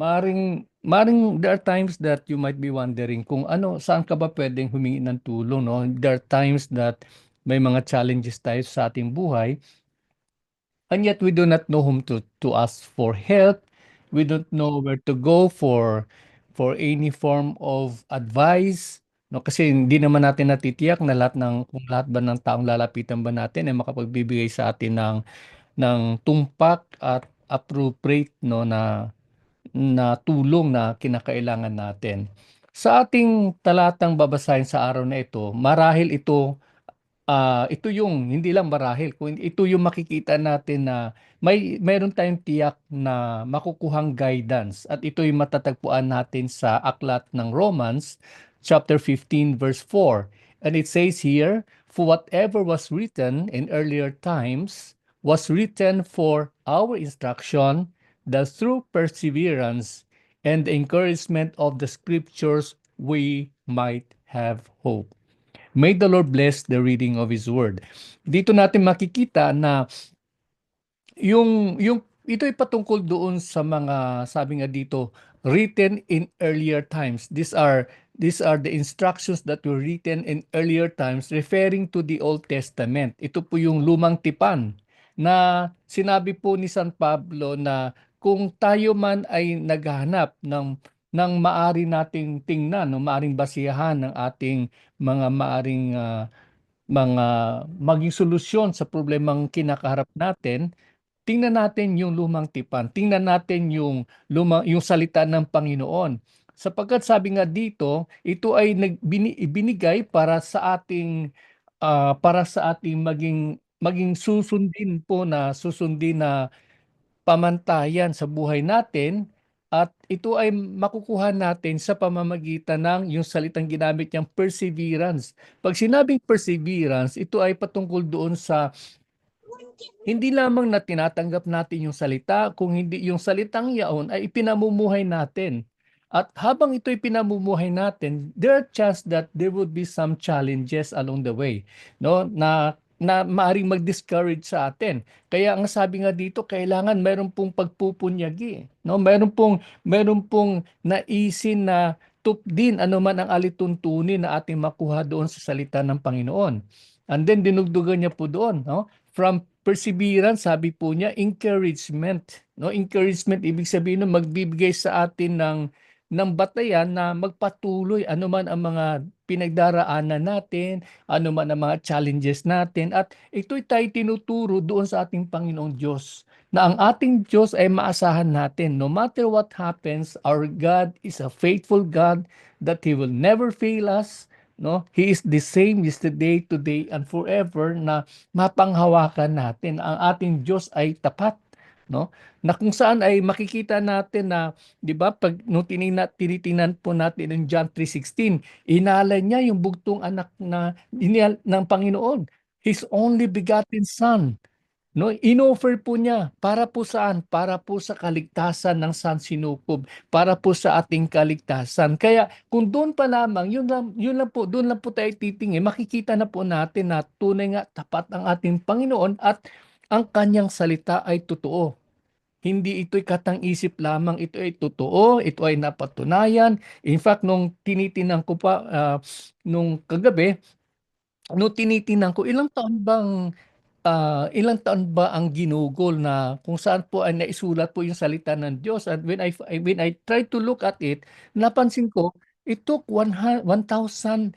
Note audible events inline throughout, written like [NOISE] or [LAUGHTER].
Maaring, maaring there are times that you might be wondering kung ano, saan ka ba pwedeng humingi ng tulong, no? There are times that may mga challenges tayo sa ating buhay, and yet we do not know whom to, to ask for help. We don't know where to go for for any form of advice, no? Kasi hindi naman natin natitiyak na lahat ng kung lahat ba ng taong lalapitan ba natin ay makapagbibigay sa atin ng ng tumpak at appropriate no na na tulong na kinakailangan natin. Sa ating talatang babasahin sa araw na ito, marahil ito ah, ito yung hindi lang marahil, ito yung makikita natin na may mayroon tayong tiyak na makukuhang guidance at ito yung matatagpuan natin sa aklat ng Romans chapter 15 verse 4. And it says here, for whatever was written in earlier times was written for our instruction, that through perseverance and encouragement of the scriptures we might have hope. May the Lord bless the reading of His Word. Dito natin makikita na yung, yung ito ay patungkol doon sa mga, sabi nga dito, written in earlier times. These are these are the instructions that were written in earlier times referring to the Old Testament. Ito po yung lumang tipan na sinabi po ni San Pablo na kung tayo man ay naghahanap ng ng maari nating tingnan, no, maaring basihan ng ating mga maaring uh, mga maging solusyon sa problemang kinakaharap natin, tingnan natin yung lumang tipan, tingnan natin yung lumang yung salita ng Panginoon. Sapagkat sabi nga dito, ito ay ibinigay para sa ating uh, para sa ating maging maging susundin po na susundin na pamantayan sa buhay natin at ito ay makukuha natin sa pamamagitan ng yung salitang ginamit niyang perseverance. Pag sinabing perseverance, ito ay patungkol doon sa hindi lamang na tinatanggap natin yung salita, kung hindi yung salitang yaon ay ipinamumuhay natin. At habang ito'y pinamumuhay natin, there are chance that there would be some challenges along the way, no? Na na maaring mag-discourage sa atin. Kaya ang sabi nga dito, kailangan mayroon pong pagpupunyagi, no? Mayroon pong mayroon pong naisin na tup din anuman ang alituntunin na ating makuha doon sa salita ng Panginoon. And then dinugdugan niya po doon, no? From perseverance, sabi po niya, encouragement, no? Encouragement ibig sabihin no magbibigay sa atin ng ng batayan na magpatuloy anuman ang mga pinagdaraanan natin, anuman ang mga challenges natin at ito'y tayo tinuturo doon sa ating Panginoong Diyos na ang ating Diyos ay maasahan natin. No matter what happens our God is a faithful God that He will never fail us. No He is the same yesterday today and forever na mapanghawakan natin. Ang ating Diyos ay tapat no? Na kung saan ay makikita natin na 'di ba pag no tinina, tinitingnan po natin ng John 3:16, inalay niya yung bugtong anak na inial, ng Panginoon, his only begotten son. No, inoffer po niya para po saan? Para po sa kaligtasan ng San Sinukob, para po sa ating kaligtasan. Kaya kung doon pa lamang, yun lang, yun lang po, doon lang po tayo titingin, makikita na po natin na tunay nga tapat ang ating Panginoon at ang kanyang salita ay totoo. Hindi ito'y katang-isip lamang, ito ay totoo, ito ay napatunayan. In fact, nung tinitinan ko pa uh, nung kagabi, nung tinitinan ko ilang taon bang uh, ilang taon ba ang ginugol na kung saan po ay naisulat po yung salita ng Diyos and when I when I try to look at it napansin ko it took 1,000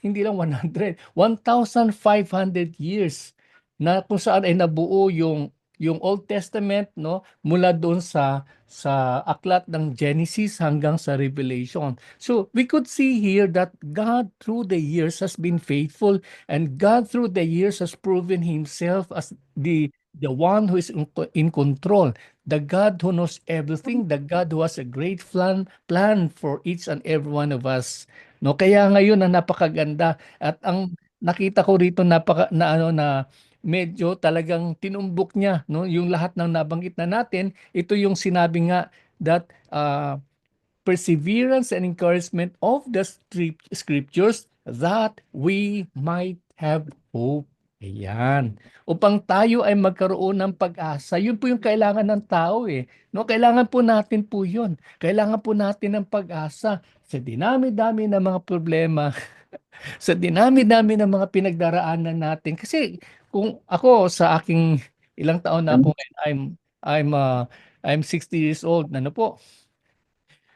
hindi lang 100 1,500 years na kung saan ay nabuo yung yung Old Testament no mula doon sa sa aklat ng Genesis hanggang sa Revelation. So we could see here that God through the years has been faithful and God through the years has proven himself as the the one who is in, control, the God who knows everything, the God who has a great plan plan for each and every one of us. No, kaya ngayon na napakaganda at ang nakita ko rito napaka na ano na medyo talagang tinumbok niya no yung lahat ng nabanggit na natin ito yung sinabi nga that uh, perseverance and encouragement of the scriptures that we might have hope Ayan. Upang tayo ay magkaroon ng pag-asa. Yun po yung kailangan ng tao eh. No, kailangan po natin po yun. Kailangan po natin ng pag-asa sa dinami-dami ng mga problema, [LAUGHS] sa dinami-dami ng mga pinagdaraanan natin. Kasi kung ako sa aking ilang taon na ako ngayon, I'm I'm uh, I'm 60 years old. Ano po?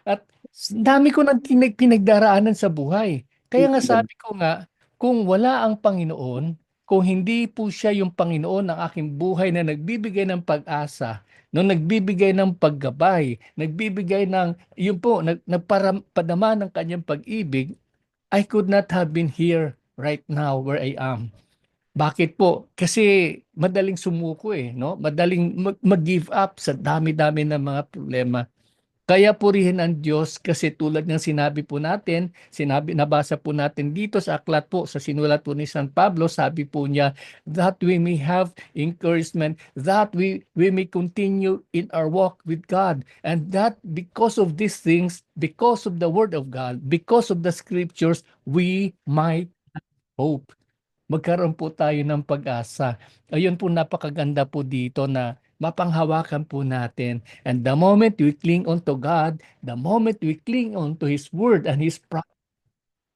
At dami ko nang pinag pinagdaraanan sa buhay. Kaya nga sabi ko nga, kung wala ang Panginoon, kung hindi po siya yung Panginoon ng aking buhay na nagbibigay ng pag-asa, no nagbibigay ng paggabay, nagbibigay ng yun po, nag, nagpadama ng kanyang pag-ibig, I could not have been here right now where I am. Bakit po? Kasi madaling sumuko eh, no? Madaling mag- mag-give up sa dami-dami ng mga problema. Kaya purihin ang Diyos kasi tulad ng sinabi po natin, sinabi nabasa po natin dito sa aklat po sa sinulat po ni San Pablo, sabi po niya that we may have encouragement, that we we may continue in our walk with God and that because of these things, because of the word of God, because of the scriptures, we might hope magkaroon po tayo ng pag-asa. Ayun po napakaganda po dito na mapanghawakan po natin. And the moment we cling on to God, the moment we cling on to His Word and His promise,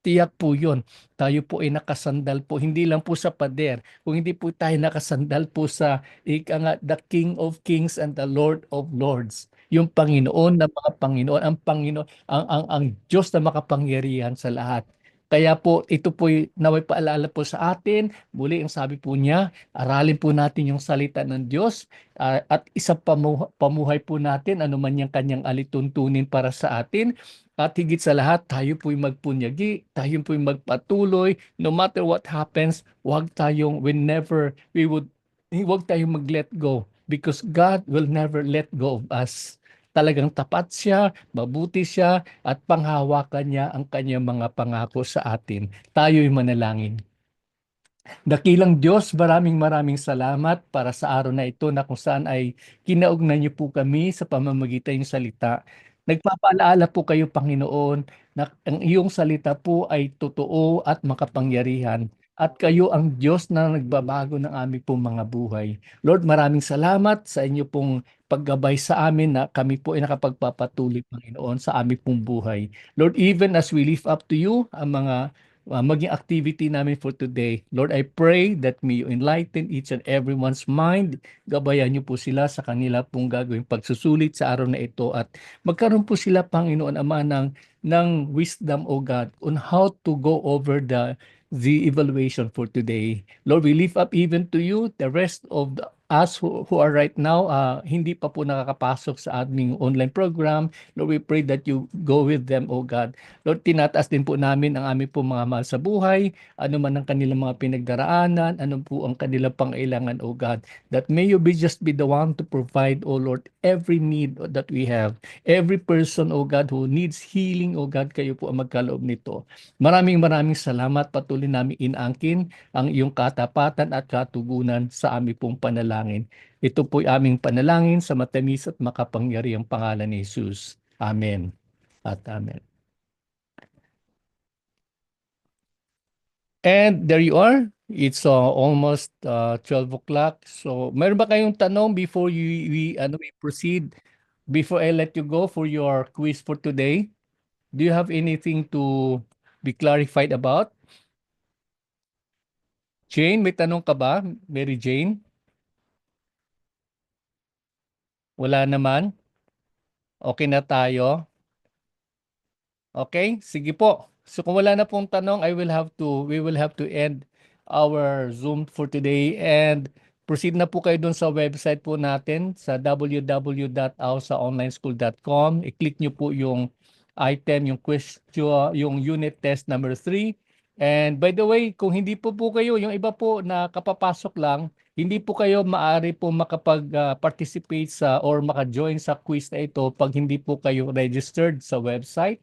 tiyak po yun. Tayo po ay nakasandal po, hindi lang po sa pader, kung hindi po tayo nakasandal po sa ika nga, the King of Kings and the Lord of Lords. Yung Panginoon na mga Panginoon, ang Panginoon, ang, ang, ang Diyos na makapangyarihan sa lahat. Kaya po, ito po naway paalala po sa atin. Muli, ang sabi po niya, aralin po natin yung salita ng Diyos uh, at isa pamuhay, pamuhay po natin ano man yung kanyang alituntunin para sa atin. At higit sa lahat, tayo po'y magpunyagi, tayo po'y magpatuloy. No matter what happens, huwag tayong, whenever we would, huwag tayong mag-let go because God will never let go of us talagang tapat siya, mabuti siya, at panghawakan niya ang kanyang mga pangako sa atin. Tayo'y manalangin. Dakilang Diyos, maraming maraming salamat para sa araw na ito na kung saan ay kinaugnan niyo po kami sa pamamagitan ng salita. Nagpapaalaala po kayo, Panginoon, na ang iyong salita po ay totoo at makapangyarihan at kayo ang Diyos na nagbabago ng aming pong mga buhay. Lord, maraming salamat sa inyo pong paggabay sa amin na kami po ay nakapagpapatuloy, Panginoon, sa aming pong buhay. Lord, even as we lift up to you ang mga uh, maging activity namin for today. Lord, I pray that may you enlighten each and everyone's mind. Gabayan niyo po sila sa kanila pong gagawing pagsusulit sa araw na ito at magkaroon po sila, Panginoon Ama, ng, ng wisdom, O God, on how to go over the the evaluation for today. Lord, we lift up even to you the rest of the, us who, who are right now, uh, hindi pa po nakakapasok sa aming online program. Lord, we pray that you go with them, O God. Lord, tinataas din po namin ang aming po mga mahal sa buhay, ano man ang kanilang mga pinagdaraanan, ano po ang kanilang pangailangan, O God. That may you be just be the one to provide, O Lord, every need that we have. Every person, O God, who needs healing, O God, kayo po ang magkaloob nito. Maraming maraming salamat. Patuloy namin inangkin ang iyong katapatan at katugunan sa aming pong panalangin. Ito po'y aming panalangin sa matamis at makapangyarihang pangalan ni Jesus. Amen at Amen. And there you are. It's uh, almost uh, 12 o'clock. So, meron ba kayong tanong before you, we, ano, we proceed? Before I let you go for your quiz for today? Do you have anything to be clarified about? Jane, may tanong ka ba? Mary Jane? Wala naman? Okay na tayo? Okay, sige po. So kung wala na pong tanong, I will have to we will have to end our Zoom for today and proceed na po kayo dun sa website po natin sa www.ausaonlineschool.com. I-click nyo po yung item, yung question, yung unit test number 3. And by the way, kung hindi po po kayo, yung iba po na kapapasok lang, hindi po kayo maari po makapag-participate sa or maka-join sa quiz na ito pag hindi po kayo registered sa website.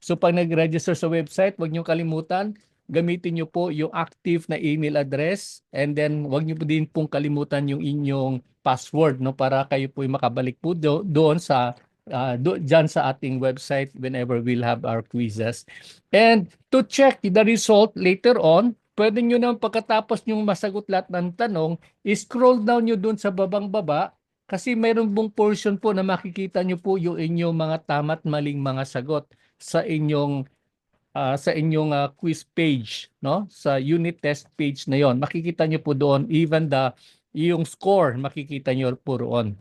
So pag nag-register sa website, huwag niyo kalimutan, gamitin niyo po yung active na email address and then huwag niyo po din pong kalimutan yung inyong password no para kayo po makabalik po do, doon sa uh, do, dyan sa ating website whenever we'll have our quizzes. And to check the result later on, pwede nyo naman pagkatapos nyo masagot lahat ng tanong, scroll down nyo dun sa babang baba kasi mayroon pong portion po na makikita nyo po yung inyong mga tama't maling mga sagot sa inyong ah, sa inyong ah, quiz page, no? Sa unit test page na yon. Makikita nyo po doon even the yung score makikita nyo po roon.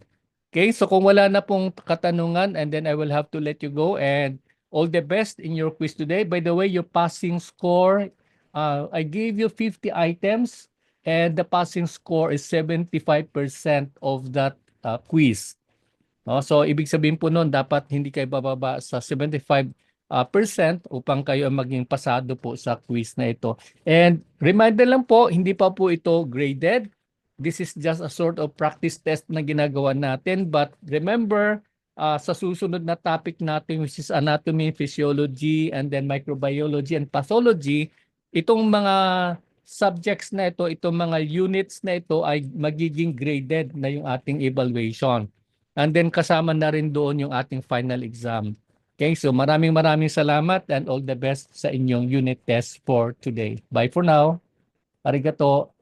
Okay, so kung wala na pong katanungan and then I will have to let you go and all the best in your quiz today. By the way, your passing score, uh, I gave you 50 items and the passing score is 75% of that uh, quiz. No? So, ibig sabihin po noon, dapat hindi kayo bababa sa 75 uh, percent upang kayo maging pasado po sa quiz na ito. And reminder lang po, hindi pa po ito graded. This is just a sort of practice test na ginagawa natin. But remember, uh, sa susunod na topic natin which is anatomy, physiology, and then microbiology and pathology, itong mga subjects na ito, itong mga units na ito ay magiging graded na yung ating evaluation. And then kasama na rin doon yung ating final exam. Okay, so maraming maraming salamat and all the best sa inyong unit test for today. Bye for now. Arigato.